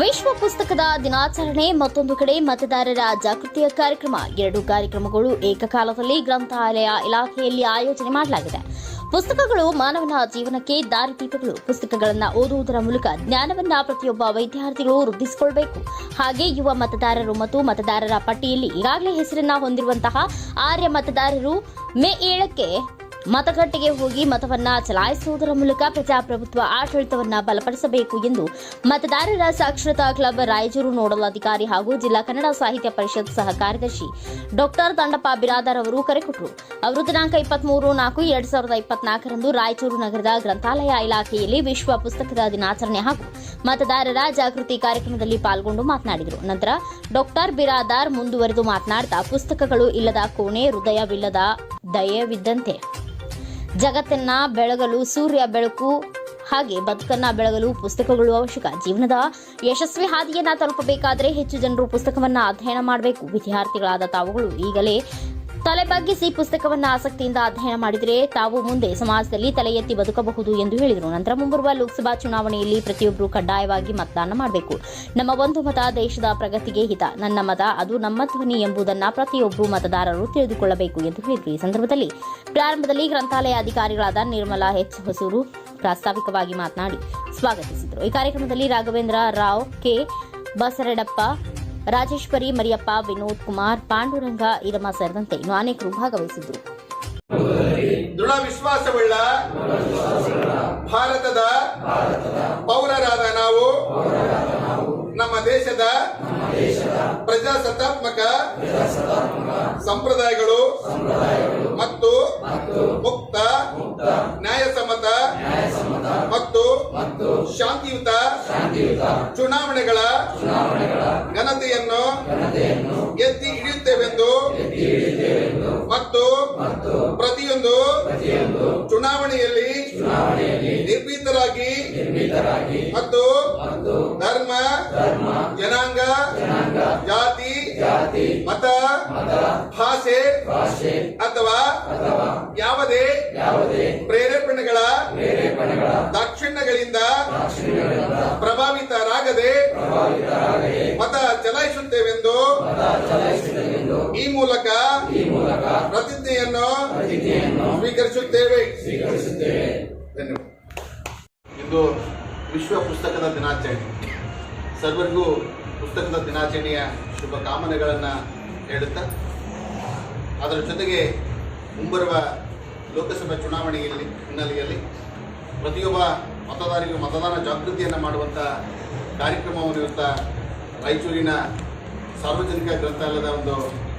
ವಿಶ್ವ ಪುಸ್ತಕದ ದಿನಾಚರಣೆ ಮತ್ತೊಂದು ಕಡೆ ಮತದಾರರ ಜಾಗೃತಿಯ ಕಾರ್ಯಕ್ರಮ. ಎರಡು ಕಾರ್ಯಕ್ರಮಗಳು ಏಕಕಾಲದಲ್ಲಿ ಗ್ರಂಥಾಲಯ ಇಲಾಖೆಯಲ್ಲಿ ಆಯೋಜನೆ ಮಾಡಲಾಗಿದೆ. ಪುಸ್ತಕಗಳು ಮಾನವನ ಜೀವನಕ್ಕೆ ದಾರಿದೀಪಗಳು. ಪುಸ್ತಕಗಳನ್ನು ಓದುವುದರ ಮೂಲಕ ಜ್ಞಾನವನ್ನು ಪ್ರತಿಯೊಬ್ಬ ವಿದ್ಯಾರ್ಥಿಗಳು ವೃದ್ಧಿಸಿಕೊಳ್ಳಬೇಕು ಹಾಗೆ ಯುವ ಮತದಾರರು ಮತ್ತು ಮತದಾರರ ಪಟ್ಟಿಯಲ್ಲಿ ಈಗಾಗಲೇ ಹೆಸರನ್ನು ಹೊಂದಿರುವಂತಹ ಆರ್ಯ ಮತದಾರರು ಮೇ ಏಳಕ್ಕೆ ಮತಗಟ್ಟೆಗೆ ಹೋಗಿ ಮತವನ್ನ ಚಲಾಯಿಸುವುದರ ಮೂಲಕ ಪ್ರಜಾಪ್ರಭುತ್ವ ಆಡಳಿತವನ್ನ ಬಲಪಡಿಸಬೇಕು ಎಂದು ಮತದಾರರ ಸಾಕ್ಷರತಾ ಕ್ಲಬ್ ರಾಯಚೂರು ನೋಡಲ್ ಅಧಿಕಾರಿ ಹಾಗೂ ಜಿಲ್ಲಾ ಕನ್ನಡ ಸಾಹಿತ್ಯ ಪರಿಷತ್ ಸಹ ಕಾರ್ಯದರ್ಶಿ ಡಾಕ್ಟರ್ ದಂಡಪ್ಪ ಬಿರಾದರ್ ಅವರು ಕರೆ ಕೊಟ್ಟರು. ಅವರು ದಿನಾಂಕ ಇಪ್ಪತ್ಮೂರು ನಾಲ್ಕು ಎರಡ್ ಸಾವಿರದ ಇಪ್ಪತ್ನಾಲ್ಕರಂದು ರಾಯಚೂರು ನಗರದ ಗ್ರಂಥಾಲಯ ಇಲಾಖೆಯಲ್ಲಿ ವಿಶ್ವ ಪುಸ್ತಕದ ದಿನಾಚರಣೆ ಹಾಗೂ ಮತದಾರರ ಜಾಗೃತಿ ಕಾರ್ಯಕ್ರಮದಲ್ಲಿ ಪಾಲ್ಗೊಂಡು ಮಾತನಾಡಿದರು. ನಂತರ ಡಾಕ್ಟರ್ ಬಿರಾದಾರ್ ಮುಂದುವರೆದು ಮಾತನಾಡ್ತಾ, ಪುಸ್ತಕಗಳು ಇಲ್ಲದ ಕೋಣೆ ಹೃದಯವಿಲ್ಲದ ದಯವಿದ್ದಂತೆ ಜಗತ್ತನ್ನ ಬೆಳಗಲು, ಸೂರ್ಯ ಬೆಳಕು ಹಾಗೆ ಬದುಕನ್ನ ಬೆಳಗಲು ಪುಸ್ತಕಗಳು ಅವಶ್ಯಕ. ಜೀವನದ ಯಶಸ್ವಿ ಹಾದಿಯನ್ನ ತಲುಪಬೇಕಾದ್ರೆ ಹೆಚ್ಚು ಜನರು ಪುಸ್ತಕವನ್ನ ಅಧ್ಯಯನ ಮಾಡಬೇಕು. ವಿದ್ಯಾರ್ಥಿಗಳಾದ ತಾವುಗಳು ಈಗಲೇ ತಲೆ ಬಗ್ಗಿಸಿ ಪುಸ್ತಕವನ್ನು ಆಸಕ್ತಿಯಿಂದ ಅಧ್ಯಯನ ಮಾಡಿದರೆ ತಾವು ಮುಂದೆ ಸಮಾಜದಲ್ಲಿ ತಲೆ ಎತ್ತಿ ಬದುಕಬಹುದು ಎಂದು ಹೇಳಿದರು. ನಂತರ ಮುಂಬರುವ ಲೋಕಸಭಾ ಚುನಾವಣೆಯಲ್ಲಿ ಪ್ರತಿಯೊಬ್ಬರು ಕಡ್ಡಾಯವಾಗಿ ಮತದಾನ ಮಾಡಬೇಕು. ನಮ್ಮ ಒಂದು ಮತ ದೇಶದ ಪ್ರಗತಿಗೆ ಹಿತ. ನನ್ನ ಮತ ಅದು ನಮ್ಮ ಧ್ವನಿ ಎಂಬುದನ್ನು ಪ್ರತಿಯೊಬ್ಬರು ಮತದಾರರು ತಿಳಿದುಕೊಳ್ಳಬೇಕು ಎಂದು ಹೇಳಿದರು. ಈ ಸಂದರ್ಭದಲ್ಲಿ ಪ್ರಾರಂಭದಲ್ಲಿ ಗ್ರಂಥಾಲಯ ಅಧಿಕಾರಿಗಳಾದ ನಿರ್ಮಲಾ ಎಚ್ ಹೊಸೂರು ಪ್ರಾಸ್ತಾವಿಕವಾಗಿ ಮಾತನಾಡಿ ಸ್ವಾಗತಿಸಿದರು. ಈ ಕಾರ್ಯಕ್ರಮದಲ್ಲಿ ರಾಘವೇಂದ್ರ ರಾವ್, ಕೆ ಬಸರಡಪ್ಪ ರಾಜೇಶ್ವರಿ, ಮರಿಯಪ್ಪ, ವಿನೋದ್ ಕುಮಾರ್, ಪಾಂಡುರಂಗ ಇರಮ ಸೇರಿದಂತೆ ಇನ್ನು ಅನೇಕರು ಭಾಗವಹಿಸಿದ್ದರು. ದೃಢ ವಿಶ್ವಾಸವುಳ್ಳ ಭಾರತದ ಪೌರರಾದ ನಾವು, ನಮ್ಮ ದೇಶದ ಪ್ರಜಾಸತ್ತಾತ್ಮಕ ಸಂಪ್ರದಾಯಗಳು ಮತ್ತು ಮುಕ್ತ, ನ್ಯಾಯಸಮ್ಮತ ಮತ್ತು ಶಾಂತಿಯುತ ಚುನಾವಣೆಗಳ ಘನತೆಯನ್ನು ಎತ್ತಿ ಹಿಡಿಯುತ್ತೇವೆಂದು ಮತ್ತು ಪ್ರತಿಯೊಂದು ಚುನಾವಣೆಯಲ್ಲಿ ನಿರ್ಭೀತರಾಗಿ ಮತ್ತು ಧರ್ಮ ಜನಾಂಗ ಜಾತಿ ಮತ ಭಾಷೆ ಅಥವಾ ಯಾವುದೇ ಪ್ರೇರೇಪಣೆಗಳ ದಾಕ್ಷಿಣ್ಯಗಳಿಂದ ಪ್ರಭಾವಿತರಾಗದೆ ಮತ ಚಲಾಯಿಸುತ್ತೇವೆಂದು ಈ ಮೂಲಕ ಪ್ರತಿಜ್ಞೆಯನ್ನು ಸ್ವೀಕರಿಸುತ್ತೇವೆ. ಧನ್ಯವಾದ. ಇಂದು ವಿಶ್ವ ಪುಸ್ತಕದ ದಿನಾಚರಣೆ. ಸರ್ವರಿಗೂ ಪುಸ್ತಕದ ದಿನಾಚರಣೆಯ ಶುಭ ಕಾಮನೆಗಳನ್ನು ಹೇಳುತ್ತಾ ಅದರ ಜೊತೆಗೆ ಮುಂಬರುವ ಲೋಕಸಭಾ ಚುನಾವಣೆಯಲ್ಲಿ ಹಿನ್ನೆಲೆಯಲ್ಲಿ ಪ್ರತಿಯೊಬ್ಬ ಮತದಾರರಿಗೂ ಮತದಾನ ಜಾಗೃತಿಯನ್ನು ಮಾಡುವಂಥ ಕಾರ್ಯಕ್ರಮವನ್ನು ಇವತ್ತ ರಾಯಚೂರಿನ ಸಾರ್ವಜನಿಕ ಗ್ರಂಥಾಲಯದ ಒಂದು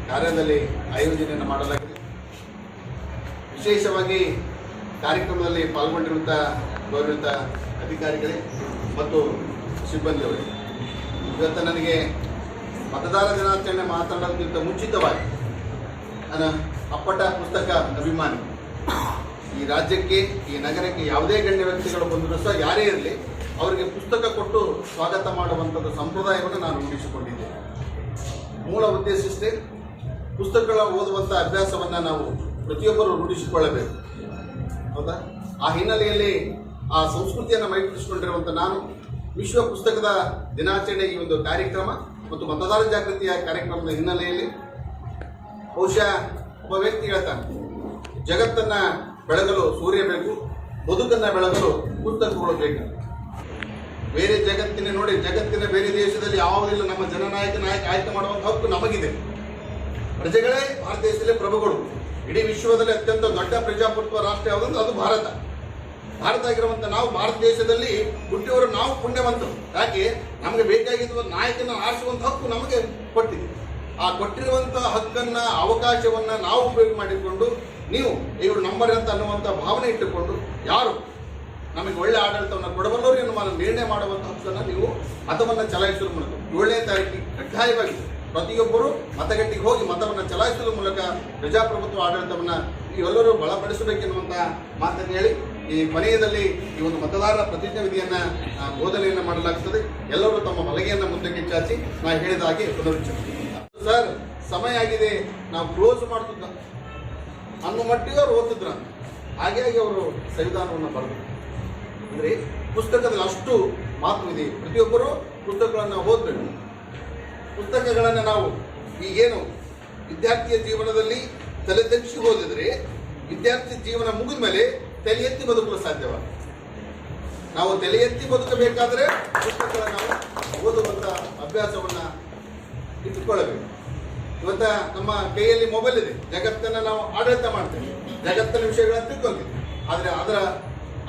ಕಾರ್ಯದಲ್ಲಿ ಆಯೋಜನೆಯನ್ನು ಮಾಡಲಾಗಿದೆ. ವಿಶೇಷವಾಗಿ ಕಾರ್ಯಕ್ರಮದಲ್ಲಿ ಪಾಲ್ಗೊಂಡಿರುವಂಥ ಗೌರವಿತ ಅಧಿಕಾರಿಗಳೇ ಮತ್ತು ಸಿಬ್ಬಂದಿಯವರೇ, ಇವತ್ತು ನನಗೆ ಮತದಾರ ದಿನಾಚರಣೆ ಮಾತನಾಡೋದಕ್ಕಿಂತ ಮುಂಚಿತವಾಗಿ ನನ್ನ ಅಪ್ಪಟ ಪುಸ್ತಕ ಅಭಿಮಾನಿ, ಈ ರಾಜ್ಯಕ್ಕೆ, ಈ ನಗರಕ್ಕೆ ಯಾವುದೇ ಗಣ್ಯ ವ್ಯಕ್ತಿಗಳು ಬಂದರೂ ಸಹ ಯಾರೇ ಇರಲಿ ಅವರಿಗೆ ಪುಸ್ತಕ ಕೊಟ್ಟು ಸ್ವಾಗತ ಮಾಡುವಂಥದ್ದು ಸಂಪ್ರದಾಯವನ್ನು ನಾನು ರೂಢಿಸಿಕೊಂಡಿದ್ದೇನೆ ಮೂಲ ಉದ್ದೇಶ ಇಷ್ಟೇ, ಪುಸ್ತಕಗಳ ಓದುವಂಥ ಅಭ್ಯಾಸವನ್ನು ನಾವು ಪ್ರತಿಯೊಬ್ಬರು ರೂಢಿಸಿಕೊಳ್ಳಬೇಕು. ಹೌದಾ? ಆ ಹಿನ್ನೆಲೆಯಲ್ಲಿ ಆ ಸಂಸ್ಕೃತಿಯನ್ನು ಮೈಗೂಡಿಸಿಕೊಂಡಿರುವಂಥ ನಾನು ವಿಶ್ವ ಪುಸ್ತಕದ ದಿನಾಚರಣೆ ಈ ಒಂದು ಕಾರ್ಯಕ್ರಮ ಮತ್ತು ಮತದಾರ ಜಾಗೃತಿಯ ಕಾರ್ಯಕ್ರಮದ ಹಿನ್ನೆಲೆಯಲ್ಲಿ ಬಹುಶಃ ಒಬ್ಬ ವ್ಯಕ್ತಿ ಹೇಳ್ತಾನೆ, ಜಗತ್ತನ್ನ ಬೆಳಗಲು ಸೂರ್ಯ ಬೇಕು, ಬದುಕನ್ನ ಬೆಳಗಲು ಪುಸ್ತಕಗಳು ಬೇಕು ಬೇರೆ ಜಗತ್ತಿನ ನೋಡಿ, ಜಗತ್ತಿನ ಬೇರೆ ದೇಶದಲ್ಲಿ ಯಾವುದಿಲ್ಲ ನಮ್ಮ ಜನನಾಯಕ ನಾಯಕ ಆಯ್ಕೆ ಮಾಡುವಂತ ಹಕ್ಕು ನಮಗಿದೆ. ಪ್ರಜೆಗಳೇ, ಭಾರತ ದೇಶದಲ್ಲಿ ಪ್ರಭುಗಳು. ಇಡೀ ವಿಶ್ವದಲ್ಲಿ ಅತ್ಯಂತ ದೊಡ್ಡ ಪ್ರಜಾಪ್ರಭುತ್ವ ರಾಷ್ಟ್ರ ಯಾವುದಂದ್ರೆ ಅದು ಭಾರತ. ಭಾರತ ಆಗಿರುವಂತ ನಾವು ಭಾರತ ದೇಶದಲ್ಲಿ ಹುಟ್ಟಿಯವರು ನಾವು ಪುಣ್ಯವಂತರು. ಯಾಕೆ? ನಮಗೆ ಬೇಕಾಗಿರುವ ನಾಯಕನ ಆರಿಸುವಂತ ಹಕ್ಕು ನಮಗೆ ಕೊಟ್ಟಿದೆ. ಆ ಕೊಟ್ಟಿರುವಂತಹ ಹಕ್ಕನ್ನ, ಅವಕಾಶವನ್ನ ನಾವು ಉಪಯೋಗ ಮಾಡಿಕೊಂಡು, ನೀವು ಇವರು ನಂಬರ್ ಅಂತ ಅನ್ನುವಂಥ ಭಾವನೆ ಇಟ್ಟುಕೊಂಡು, ಯಾರು ನಮಗೆ ಒಳ್ಳೆ ಆಡಳಿತವನ್ನು ಕೊಡಬಲ್ಲವರು ಎನ್ನುವ ನಿರ್ಣಯ ಮಾಡುವಂಥ ಹಕ್ಕನ್ನು ನೀವು ಮತವನ್ನು ಚಲಾಯಿಸುವ ಮೂಲಕ ಏಳನೇ ತಾರೀಕಿಗೆ ಕಡ್ಡಾಯವಾಗಿ ಪ್ರತಿಯೊಬ್ಬರು ಮತಗಟ್ಟೆಗೆ ಹೋಗಿ ಮತವನ್ನು ಚಲಾಯಿಸುವ ಮೂಲಕ ಪ್ರಜಾಪ್ರಭುತ್ವ ಆಡಳಿತವನ್ನು ಎಲ್ಲರೂ ಬಲಪಡಿಸಬೇಕೆನ್ನುವಂಥ ಮಾತನ್ನು ಹೇಳಿ ಈ ಕೊನೆಯದಲ್ಲಿ ಈ ಒಂದು ಮತದಾರರ ಪ್ರತಿಜ್ಞೆ ವಿಧಿಯನ್ನ ಬೋಧನೆಯನ್ನು ಮಾಡಲಾಗುತ್ತದೆ ಎಲ್ಲರೂ ತಮ್ಮ ಬಲಗೆಯನ್ನ ಮುಂದಕ್ಕೆ ಚಾಚಿ, ನಾ ಹೇಳಿದ ಹಾಗೆ ಪುನರುಚ್ಚರಿಸ್ತೀನಿ ಸರ್, ಸಮಯ ಆಗಿದೆ. ನಾವು ಕ್ಲೋಸ್ ಮಾಡ್ತಿದ್ದ. ಅನ್ನೋ ಮಟ್ಟಿಗೆ ಅವ್ರು ಓದ್ತಿದ್ರ. ಹಾಗೆ ಹಾಗೆ ಅವರು ಸಂವಿಧಾನವನ್ನು ಬರೆದರು. ಅಂದರೆ ಪುಸ್ತಕದಲ್ಲಿ ಅಷ್ಟು ಇದೆ. ಪ್ರತಿಯೊಬ್ಬರು ಪುಸ್ತಕಗಳನ್ನು ಓದಬೇಕು. ಪುಸ್ತಕಗಳನ್ನು ನಾವು ಈಗೇನು ವಿದ್ಯಾರ್ಥಿಯ ಜೀವನದಲ್ಲಿ ತಲೆ ತಗ್ಸಿ ಓದಿದ್ರೆ ವಿದ್ಯಾರ್ಥಿ ಜೀವನ ಮುಗಿದ ಮೇಲೆ ತಲೆ ಎತ್ತಿ ಬದುಕಲು ಸಾಧ್ಯವ. ನಾವು ತಲೆ ಎತ್ತಿ ಬದುಕಬೇಕಾದ್ರೆ ಪುಸ್ತಕಗಳನ್ನು ನಾವು ಓದುವಂಥ ಅಭ್ಯಾಸವನ್ನ ಇಟ್ಟುಕೊಳ್ಳಬೇಕು. ಇವತ್ತ ನಮ್ಮ ಕೈಯಲ್ಲಿ ಮೊಬೈಲ್ ಇದೆ. ಜಗತ್ತನ್ನ ನಾವು ಆಡಳಿತ ಮಾಡ್ತೇವೆ. ಜಗತ್ತಿನ ವಿಷಯಗಳನ್ನು ತಿಳ್ಕೊಂತೀವಿ ಆದರೆ ಅದರ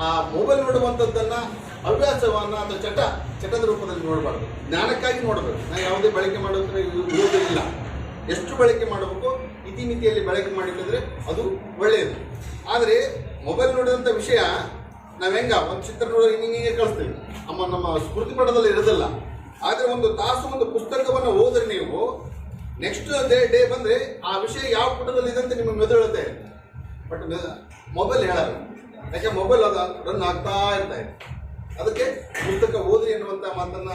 ಆ ಮೊಬೈಲ್ ನೋಡುವಂಥದ್ದನ್ನ ಹವ್ಯಾಸವನ್ನ ಅಥವಾ ಚಟ, ಚಟದ ರೂಪದಲ್ಲಿ ನೋಡಬಾರ್ದು. ಜ್ಞಾನಕ್ಕಾಗಿ ನೋಡಬೇಕು. ನಾನು ಯಾವುದೇ ಬಳಕೆ ಮಾಡೋದ್ರೆ ಇಲ್ಲ. ಎಷ್ಟು ಬಳಕೆ ಮಾಡಬೇಕು? ಇತಿಮಿತಿಯಲ್ಲಿ ಬಳಕೆ ಮಾಡಿಕೊಂಡ್ರೆ ಅದು ಒಳ್ಳೆಯದು. ಆದರೆ ಮೊಬೈಲ್ ನೋಡಿದಂಥ ವಿಷಯ, ನಾವು ಹೆಂಗ? ಒಂದು ಚಿತ್ರ ನೋಡಿ ಹಿಂಗೆ ಹಿಂಗೆ ಕಳಿಸ್ತೀವಿ. ನಮ್ಮ ನಮ್ಮ ಸ್ಮೃತಿ ಪಟದಲ್ಲಿ ಇರೋದಿಲ್ಲ. ಆದರೆ ಒಂದು ತಾಸು ಒಂದು ಪುಸ್ತಕವನ್ನು ಓದ್ರೆ ನೀವು ನೆಕ್ಸ್ಟ್ ಡೇ ಡೇ ಬಂದ್ರೆ ಆ ವಿಷಯ ಯಾವ ಪುಟದಲ್ಲಿ ಇದೆ ಅಂತ ನಿಮಗೆ ಮೆದುಳುತ್ತೆ ಬಟ್ ಮೊಬೈಲ್ ಹೇಳಲ್ಲ. ಯಾಕೆ ಮೊಬೈಲ್ ಅದು ರನ್ ಆಗ್ತಾ ಇರ್ತಾ ಇದೆ. ಅದಕ್ಕೆ ಪುಸ್ತಕ ಓದಿ ಎನ್ನುವಂಥ ಮಾತನ್ನ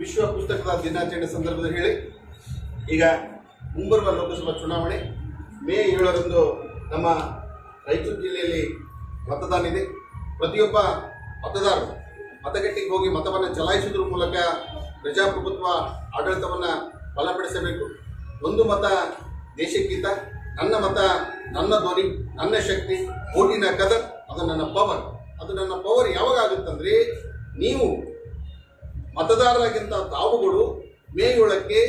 ವಿಶ್ವ ಪುಸ್ತಕದ ದಿನಾಚರಣೆ ಸಂದರ್ಭದಲ್ಲಿ ಹೇಳಿ. ಈಗ ಮುಂಬರುವ ಲೋಕಸಭಾ ಚುನಾವಣೆ, ಮೇ ಏಳರಂದು ನಮ್ಮ ರಾಯಚೂರು ಜಿಲ್ಲೆಯಲ್ಲಿ ಮತದಾನ ಇದೆ. ಪ್ರತಿಯೊಬ್ಬ ಮತದಾರರು ಮತಗಟ್ಟೆಗೆ ಹೋಗಿ ಮತವನ್ನು ಚಲಾಯಿಸುವುದರ ಮೂಲಕ ಪ್ರಜಾಪ್ರಭುತ್ವ ಆಡಳಿತವನ್ನು ಬಲಪಡಿಸಬೇಕು. ಒಂದು ಮತ ದೇಶಕ್ಕಿಂತ ನನ್ನ ಮತ ನನ್ನ ಧ್ವನಿ, ನನ್ನ ಶಕ್ತಿ, ಓಟಿನ ಕದರ್ ಅದು ನನ್ನ ಪವರ್ ಅದು ನನ್ನ ಪವರ್ ಯಾವಾಗ ಆಗುತ್ತಂದ್ರೆ ನೀವು ಮತದಾರರಾಗಿಂತ ತಾವುಗಳು ಮೇ ಏಳಕ್ಕೆ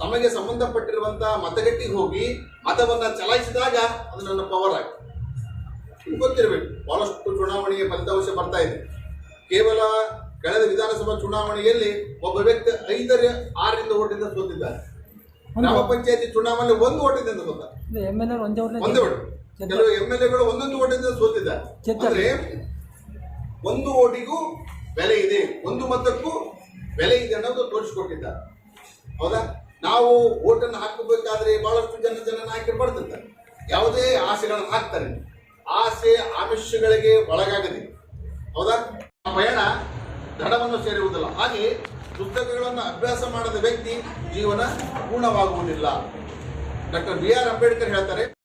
ತಮಗೆ ಸಂಬಂಧಪಟ್ಟಿರುವಂತಹ ಮತಗಟ್ಟಿಗೆ ಹೋಗಿ ಮತವನ್ನ ಚಲಾಯಿಸಿದಾಗ ಅದು ನನ್ನ ಪವರ್ ಆಗುತ್ತೆ ನಿಮ್ಗೆ ಗೊತ್ತಿರಬೇಕು ಬಹಳಷ್ಟು ಚುನಾವಣೆಗೆ ಫಲಿತಾಂಶ ಬರ್ತಾ ಇದೆ. ಕೇವಲ ಕಳೆದ ವಿಧಾನಸಭಾ ಚುನಾವಣೆಯಲ್ಲಿ ಒಬ್ಬ ವ್ಯಕ್ತಿ ಐದರ ಆರರಿಂದ ಓಟಿಂದ ಸೋತಿದ್ದಾರೆ ಗ್ರಾಮ ಪಂಚಾಯತಿ ಚುನಾವಣೆ ಒಂದು ಓಟಿಂದ ಸೋತ. ಒಂದೇ ಓಟ್. ಕೆಲವು ಎಂ ಎಲ್ ಎಗಳು ಒಂದೊಂದು ಓಟಿಂದ. ಅಂದ್ರೆ ಒಂದು ಓಟಿಗೂ ಬೆಲೆ ಇದೆ. ಒಂದು ಮತಕ್ಕೂ ಬೆಲೆ ಇದೆ ಅನ್ನೋದು ತೋರಿಸಿಕೊಟ್ಟಿದ್ದಾರೆ. ಹೌದಾ? ನಾವು ಓಟನ್ನು ಹಾಕಬೇಕಾದ್ರೆ ಬಹಳಷ್ಟು ಜನ ಜನ ನಾಯಕರು ಬರ್ತಿರ್ತಾರೆ. ಯಾವುದೇ ಆಸೆಗಳನ್ನು ಹಾಕ್ತಾರೆ. ಆಸೆ ಆಮಿಷಗಳಿಗೆ ಒಳಗಾಗದೆ. ಹೌದಾ? ಪಯಣ ದಡವನ್ನು ಸೇರುವುದಿಲ್ಲ ಹಾಗೆ ಪುಸ್ತಕಗಳನ್ನು ಅಭ್ಯಾಸ ಮಾಡದ ವ್ಯಕ್ತಿ ಜೀವನ ಪೂರ್ಣವಾಗುವುದಿಲ್ಲ. ಡಾಕ್ಟರ್ ಬಿ ಆರ್ ಅಂಬೇಡ್ಕರ್ ಹೇಳ್ತಾರೆ